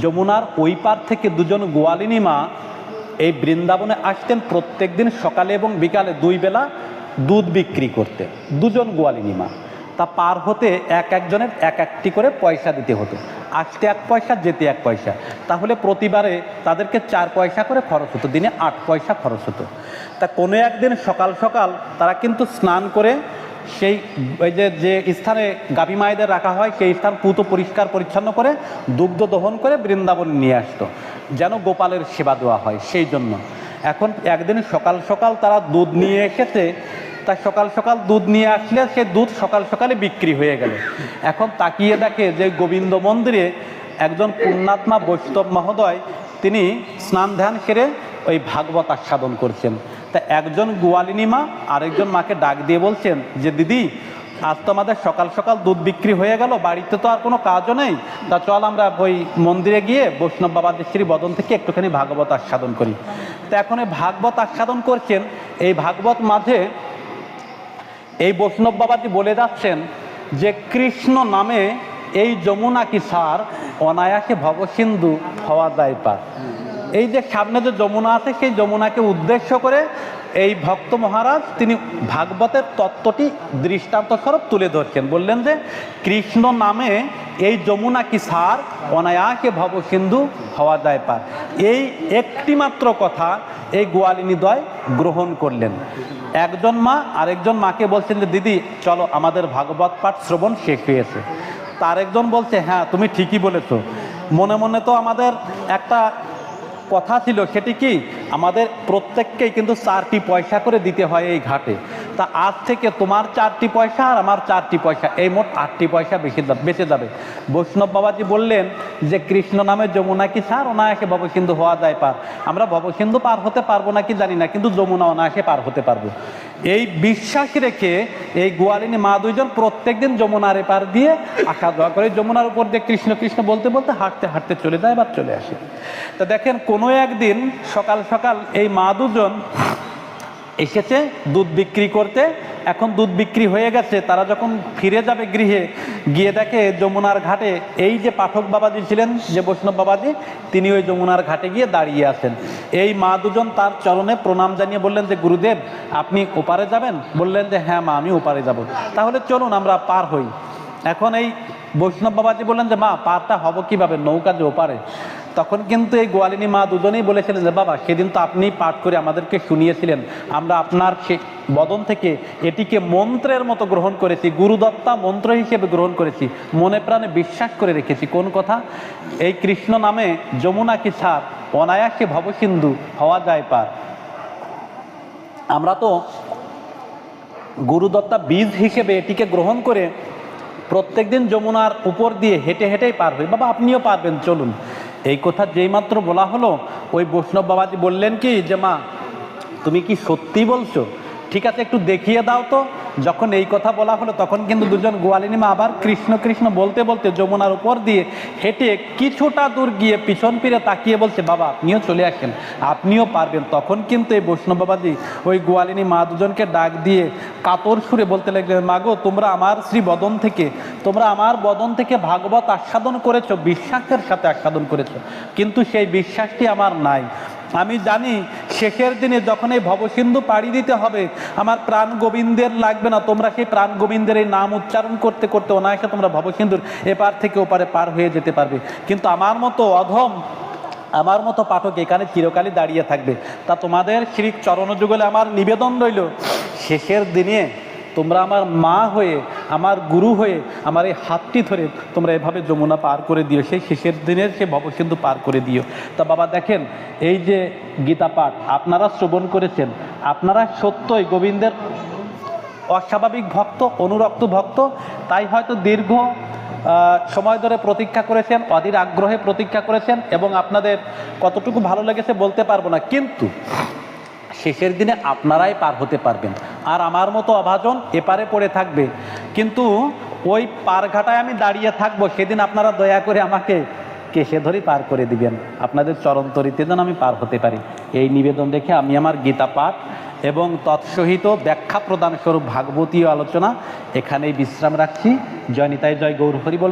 যমুনার ওই পার থেকে দুজন গোয়ালিনী মা এই বৃন্দাবনে আসতেন প্রত্যেক দিন সকালে এবং বিকালে দুই বেলা দুধ বিক্রি করতে। দুজন গোয়ালিনী মা। তা পার হতে এক একজনের এক একটি করে পয়সা দিতে হতো। আসতে এক পয়সা, যেতে এক পয়সা। তাহলে প্রতিবারে তাদেরকে চার পয়সা করে খরচ হতো। দিনে আট পয়সা খরচ হতো। তা কোনো একদিন সকাল সকাল তারা কিন্তু স্নান করে সেই ওই যে যে স্থানে গাভী মায়েদের রাখা হয়, সেই স্থান পুত পরিষ্কার পরিচ্ছন্ন করে, দুগ্ধ দহন করে বৃন্দাবন নিয়ে আসতো, যেন গোপালের সেবা দেওয়া হয় সেই জন্য। এখন একদিন সকাল সকাল তারা দুধ নিয়ে এসেছে, তা সকাল সকাল দুধ নিয়ে আসলে সে দুধ সকাল সকালে বিক্রি হয়ে গেল। এখন তাকিয়ে দেখে যে গোবিন্দ মন্দিরে একজন পুণ্যাত্মা বৈষ্ণব মহোদয়, তিনি স্নান ধ্যান সেরে ওই ভাগবত আস্বাদন করছেন। তা একজন গোয়ালিনী মা আরেকজন মাকে ডাক দিয়ে বলছেন যে, দিদি, আজ তো আমাদের সকাল সকাল দুধ বিক্রি হয়ে গেল, বাড়িতে তো আর কোনো কাজও নেই। তা চল আমরা ওই মন্দিরে গিয়ে বৈষ্ণব বাবাদের শ্রী বদন থেকে একটুখানি ভাগবত আস্বাদন করি। তা এখন এই ভাগবত আস্বাদন করছেন, এই ভাগবত মাঝে এই বৈষ্ণব বাবাজি বলে যাচ্ছেন যে, কৃষ্ণ নামে এই যমুনা কি সার? অনায়াসে ভবসিন্ধু হওয়া যায় পার। এই যে সামনে যে যমুনা আছে, সেই যমুনাকে উদ্দেশ্য করে এই ভক্ত মহারাজ তিনি ভাগবতের তত্ত্বটি দৃষ্টান্ত স্বরূপ তুলে ধরছেন। বললেন যে, কৃষ্ণ নামে এই যমুনা কি সার? অনায়াসে ভবসিন্ধু হওয়া যায় পার। এই একটি মাত্র কথা এই গোয়ালিনী দয় গ্রহণ করলেন। একজন মা আরেকজন মাকে বলছেন যে, দিদি, চলো, আমাদের ভাগবত পাঠ শ্রবণ শেষ হয়েছে। তার একজন বলছে হ্যাঁ তুমি ঠিকই বলেছ। মনে মনে তো আমাদের একটা কথা ছিল সেটি কি? আমাদের প্রত্যেককেই কিন্তু চারটি পয়সা করে দিতে হয় এই ঘাটে। তা আজ থেকে তোমার চারটি পয়সা আর আমার চারটি পয়সা। এই মোট আটটি পয়সা বেশি বেঁচে যাবে। বৈষ্ণব বাবাজি বললেন যে, কৃষ্ণ নামে যমুনা কি সার? অনায়াসে ভবসিন্ধু হওয়া যায় পার। আমরা ভবসিন্ধু পার হতে পারব না কি জানি না, কিন্তু যমুনা অনায়াসে পার হতে পারব। এই বিশ্বাস রেখে এই গোয়ালিনী মা দুইজন প্রত্যেকদিন যমুনার এপার দিয়ে আসা যাওয়া করে যমুনার উপর দিয়ে কৃষ্ণ কৃষ্ণ বলতে বলতে হাঁটতে হাঁটতে চলে যায় বা চলে আসে। তা দেখেন, কোনো একদিন সকাল সকাল এই মা দুজন এসেছে, দুধ বিক্রি করতে। এখন দুধ বিক্রি হয়ে গেছে, তারা যখন ফিরে যাবে গৃহে, গিয়ে দেখে যমুনার ঘাটে, এই যে পাঠক বাবাজি ছিলেন, যে বৈষ্ণব বাবাজি, তিনি ওই যমুনার ঘাটে গিয়ে দাঁড়িয়ে আছেন। এই মা দুজন তার চরণে প্রণাম জানিয়ে বললেন যে, গুরুদেব, আপনি ওপারে যাবেন? বললেন যে হ্যাঁ মা, আমি ওপারে যাব। তাহলে চলুন আমরা পার হই। এখন এই বৈষ্ণব বাবাজি বললেন যে, মা, পারটা হব কীভাবে? নৌকা যে ওপারে। তখন কিন্তু এই গোয়ালিনী মা দুজনেই বলেছিলেন যে, বাবা, সেদিন তো আপনি পাঠ করে আমাদেরকে শুনিয়েছিলেন। আমরা আপনার সে বদন থেকে এটিকে মন্ত্রের মতো গ্রহণ করেছি, গুরুদত্তা মন্ত্র হিসেবে গ্রহণ করেছি, মনে প্রাণে বিশ্বাস করে রেখেছি। কোন কথা? এই কৃষ্ণ নামে যমুনা কি ছাড় অনায়াসে ভবসিন্ধু হওয়া যায় পার। আমরা তো গুরুদত্তা বীজ হিসেবে এটিকে গ্রহণ করে প্রত্যেকদিন যমুনার উপর দিয়ে হেঁটে হেঁটেই পার হই। বাবা, আপনিও পারবেন, চলুন। এই কথা যেইমাত্র বলা হলো, ওই বৈষ্ণব বাবাজি বললেন কি, যে মা, তুমি কি সত্যি বলছো? ঠিক আছে, একটু দেখিয়ে দাও তো। যখন এই কথা বলা হলো, তখন কিন্তু দুজন গোয়ালিনী মা আবার কৃষ্ণ কৃষ্ণ বলতে বলতে যমুনার উপর দিয়ে হেঁটে কিছুটা দূর গিয়ে পিছন ফিরে তাকিয়ে বলছে, বাবা, আপনিও চলে আসেন, আপনিও পারবেন। তখন কিন্তু এই বৈষ্ণব বাবাজি ওই গোয়ালিনী মা দুজনকে ডাক দিয়ে কাতর সুরে বলতে লাগলেন মাগো তোমরা আমার শ্রী বদন থেকে, তোমরা আমার বদন থেকে ভাগবত আস্বাদন করেছ, বিশ্বাসের সাথে আস্বাদন করেছ, কিন্তু সেই বিশ্বাসটি আমার নাই। আমি জানি শেষের দিনে যখন এই ভবসিন্ধু পাড়ি দিতে হবে, আমার প্রাণ গোবিন্দের লাগবে না। তোমরা সেই প্রাণ গোবিন্দের এই নাম উচ্চারণ করতে করতে অনায়াসে তোমরা ভবসিন্ধুর এপার থেকে ওপারে পার হয়ে যেতে পারবে। কিন্তু আমার মতো অধম, আমার মতো পাঠক এখানে চিরকালই দাঁড়িয়ে থাকবে। তা তোমাদের শ্রী চরণযুগলে আমার নিবেদন রইল শেষের দিনে তোমরা আমার মা হয়ে আমার গুরু হয়ে, আমার এই হাতটি ধরে তোমরা এভাবে যমুনা পার করে দিও। সেই শেষের দিনের সে ভবসিন্ধু পার করে দিও। তা বাবা দেখেন, এই যে গীতা পাঠ, আপনারা শ্রবণ করেছেন, আপনারা সত্যই গোবিন্দের অস্বাভাবিক ভক্ত, অনুরক্ত ভক্ত, তাই হয়তো দীর্ঘ সময় ধরে প্রতীক্ষা করেছেন, অধীর আগ্রহে প্রতীক্ষা করেছেন এবং আপনাদের কতটুকু ভালো লেগেছে বলতে পারব না। কিন্তু শেষের দিনে আপনারাই পার হতে পারবেন। আর আমার মতো অভাজন এপারে পড়ে থাকবে। কিন্তু ওই পারঘাটায় আমি দাঁড়িয়ে থাকব, সেদিন আপনারা দয়া করে আমাকে কেসে ধরে পার করে দিবেন। আপনাদের চরণতরিতে যেন আমি পার হতে পারি। এই নিবেদন রেখে আমি আমার গীতা পাঠ এবং তৎসহিত ব্যাখ্যা প্রদান স্বরূপ ভাগবতীয় আলোচনা এখানেই বিশ্রাম রাখছি। জয় নিতাই, জয় গৌর, হরি বলব